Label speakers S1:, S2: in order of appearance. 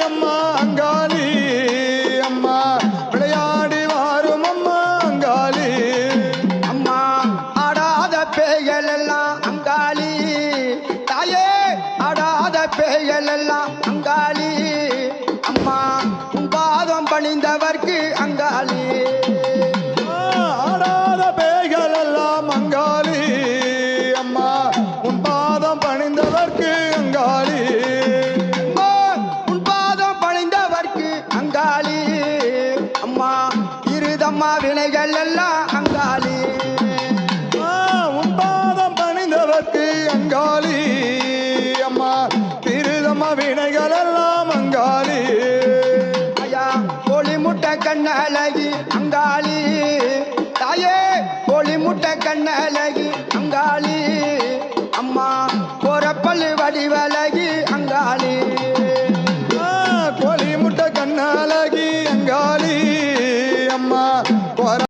S1: அம்மா அங்காளி. அம்மா விளையாடி வாரும் அம்மா அங்காளி. அம்மா ஆடாத பேயல் எல்லாம் அங்காளி.
S2: தாயே ஆடாத பேயல் எல்லாம் அங்காளி. அம்மா உன் பாதம் பணிந்தவர்க்கு அங்காளி.
S1: ஆடாத பேய்கள் எல்லாம் அங்காளி. அங்காளி. அம்மா இருதம்மா வினைகள் எல்லாம் அங்காளி.
S2: பாதம் பணிந்தவர்க்கு அங்காளி. அம்மா திருதம்மா வினைகள் எல்லாம் அங்காளி.
S1: ஐயா கோழி முட்டை கண்ணழகி அங்காளி. தாயே கோழி முட்டை கண்ணழகி அங்காளி. அம்மா
S2: அம்மா